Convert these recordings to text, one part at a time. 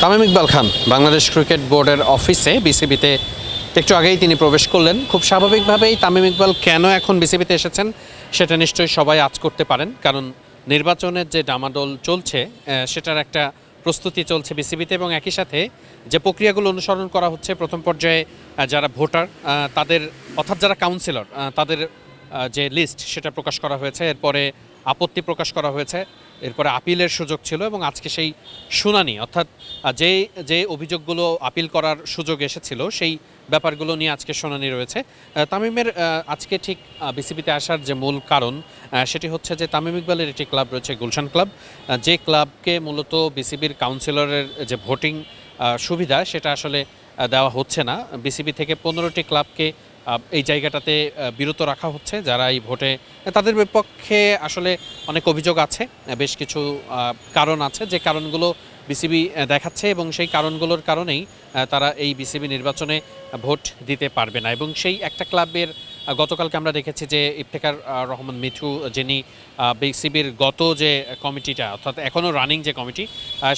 Tamim Iqbal Khan, Bangladesh cricket বোর্ডের অফিসে বিসিবিতে। একটু আগেই তিনি প্রবেশ করলেন। খুব স্বাভাবিকভাবেই তামিম ইকবাল কেন এখন বিসিবিতে এসেছেন, সেটা নিশ্চয়ই সবাই আজ করতে পারেন, কারণ নির্বাচনের যে ডামাডোল চলছে সেটার একটা প্রস্তুতি চলছে বিসিবিতে এবং একই সাথে যে প্রক্রিয়াগুলো অনুসরণ করা হচ্ছে প্রথম পর্যায়ে যারা ভোটার তাদের, অর্থাৎ যারা কাউন্সিলর তাদের যে লিস্ট সেটা প্রকাশ করা হয়েছে। এরপরে আপত্তি প্রকাশ করা হয়েছে। এরপরে আপিলের সুযোগ ছিল এবং আজকে সেই শুনানি, অর্থাৎ যে যে অভিযোগগুলো আপিল করার সুযোগ এসেছিল, সেই ব্যাপারগুলো নিয়ে আজকে শুনানি রয়েছে। তামিমের আজকে ঠিক বিসিবিতে আসার যে মূল কারণ সেটি হচ্ছে যে তামিম ইকবালের একটি ক্লাব রয়েছে গুলশান ক্লাব। যে ক্লাবকে মূলত বিসিবির কাউন্সিলরের যে ভোটিং সুবিধা, সেটা আসলে দেওয়া হচ্ছে না। বিসিবি থেকে পনেরোটি ক্লাবকে এই জায়গাটাতে বিরত রাখা হচ্ছে যারা এই ভোটে তাদের বিপক্ষে আসলে অনেক অভিযোগ আছে বেশ কিছু কারণ আছে। যে কারণগুলো বিসিবি দেখাচ্ছে এবং সেই কারণগুলোর কারণেই তারা এই বিসিবি নির্বাচনে ভোট দিতে পারবে না। এবং সেই একটা ক্লাবের গতকালকে আমরা দেখেছি যে ইফতেখার আহ, রহমান মিঠু যিনি বিসিবির গত যে কমিটিটা অর্থাৎ এখনও রানিং যে কমিটি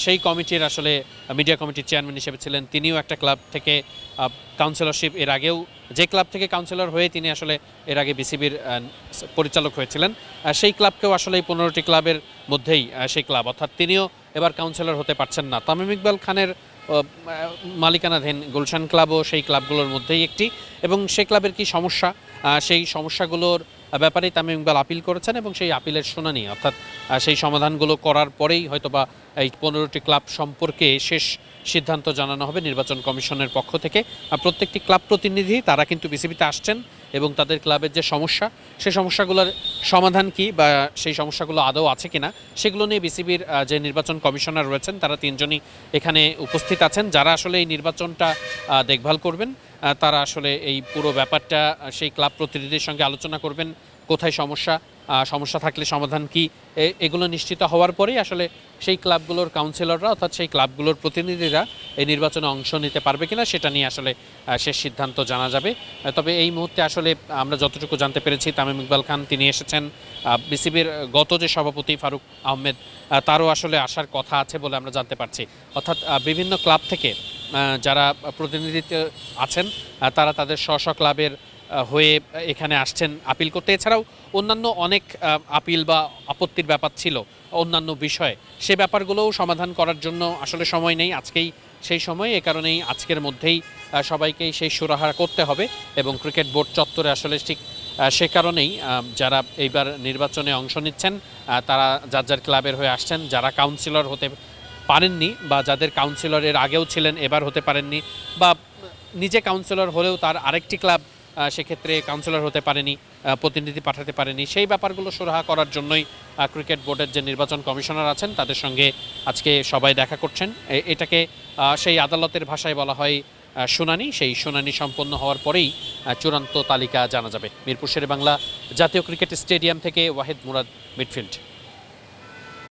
সেই কমিটির আসলে মিডিয়া কমিটির চেয়ারম্যান হিসেবে ছিলেন। তিনিও একটা ক্লাব থেকে কাউন্সিলরশিপ এর আগেও যে ক্লাব থেকে কাউন্সিলর হয়ে তিনি আসলে এর আগে বিসিবির পরিচালক হয়েছিলেন। সেই ক্লাবকেও আসলে এই পনেরোটি ক্লাবের মধ্যেই সেই ক্লাব অর্থাৎ তিনিও এবার কাউন্সিলর হতে পারছেন না। তামিম ইকবাল খানের মালিকানাধীন গুলশান ক্লাবও সেই ক্লাবগুলোর মধ্যেই একটি। এবং সেই ক্লাবের কি সমস্যা? সেই সমস্যাগুলোর ব্যাপারেই তামিম ইকবাল আপিল করেছেন এবং সেই আপিলের শুনানি, অর্থাৎ সেই সমাধানগুলো করার পরেই হয়তোবা এই পনেরোটি ক্লাব সম্পর্কে শেষ সিদ্ধান্ত জানানো হবে নির্বাচন কমিশনের পক্ষ থেকে। প্রত্যেকটি ক্লাব প্রতিনিধি, তারা কিন্তু বিসিবিতে আসছেন এবং তাদের ক্লাবের যে সমস্যা সেই সমস্যাগুলোর সমাধান কি বা সেই সমস্যাগুলো আদৌ আছে কিনা, সেগুলো নিয়ে বিসিবির যে নির্বাচন কমিশনার রয়েছেন, তারা তিনজনই এখানে উপস্থিত আছেন, যারা আসলে এই নির্বাচনটা দেখভাল করবেন। তারা আসলে এই পুরো ব্যাপারটা সেই ক্লাব প্রতিনিধিদের সঙ্গে আলোচনা করবেন। কোথায় সমস্যা? সমস্যা থাকলে সমাধান কি? এগুলো নিশ্চিত হওয়ার পরেই আসলে সেই ক্লাবগুলোর কাউন্সিলররা অর্থাৎ সেই ক্লাবগুলোর প্রতিনিধিরা এই নির্বাচনে অংশ নিতে পারবে কিনা সেটা নিয়ে আসলে শেষ সিদ্ধান্ত জানা যাবে। তবে এই মুহূর্তে আসলে আমরা যতটুকু জানতে পেরেছি, তামিম ইকবাল খান তিনি এসেছেন। বিসিবির গত যে সভাপতি ফারুক আহমেদ তারও আসলে আসার কথা আছে বলে আমরা জানতে পারছি। অর্থাৎ বিভিন্ন ক্লাব থেকে যারা প্রতিনিধিত্ব আছেন তারা তাদের স্ব ক্লাবের হয়ে এখানে আসছেন আপিল করতে। এছাড়াও অন্যান্য অনেক আপিল বা আপত্তির ব্যাপার ছিল, অন্যান্য বিষয়ে। সে ব্যাপারগুলোও সমাধান করার জন্য আসলে সময় নেই। আজকেই সেই সময়, এ কারণেই আজকের মধ্যেই সবাইকেই সেই সুরাহা করতে হবে এবং ক্রিকেট বোর্ড চত্বরে আসলে ঠিক সে কারণেই যারা এইবার নির্বাচনে অংশ নিচ্ছেন তারা যার যার ক্লাবের হয়ে আসছেন, যারা কাউন্সিলর হতে পারেননি বা যাদের কাউন্সিলর এর আগেও ছিলেন, এবার হতে পারেননি বা নিজে কাউন্সিলর হলেও তার আরেকটি ক্লাব সেক্ষেত্রে কাউন্সিলর হতে পারেনি প্রতিনিধি পাঠাতে পারেনি। সেই ব্যাপারগুলো সুরাহা করার জন্যই ক্রিকেট বোর্ডের যে নির্বাচন কমিশনার আছেন, তাদের সঙ্গে আজকে সবাই দেখা করছেন। এটাকে সেই আদালতের ভাষায় বলা হয় শুনানি। সেই শুনানি সম্পন্ন হওয়ার পরেই চূড়ান্ত তালিকা জানা যাবে। মিরপুর শেরে বাংলা জাতীয় ক্রিকেট স্টেডিয়াম থেকে ওয়াহিদ মুরাদ মিডফিল্ড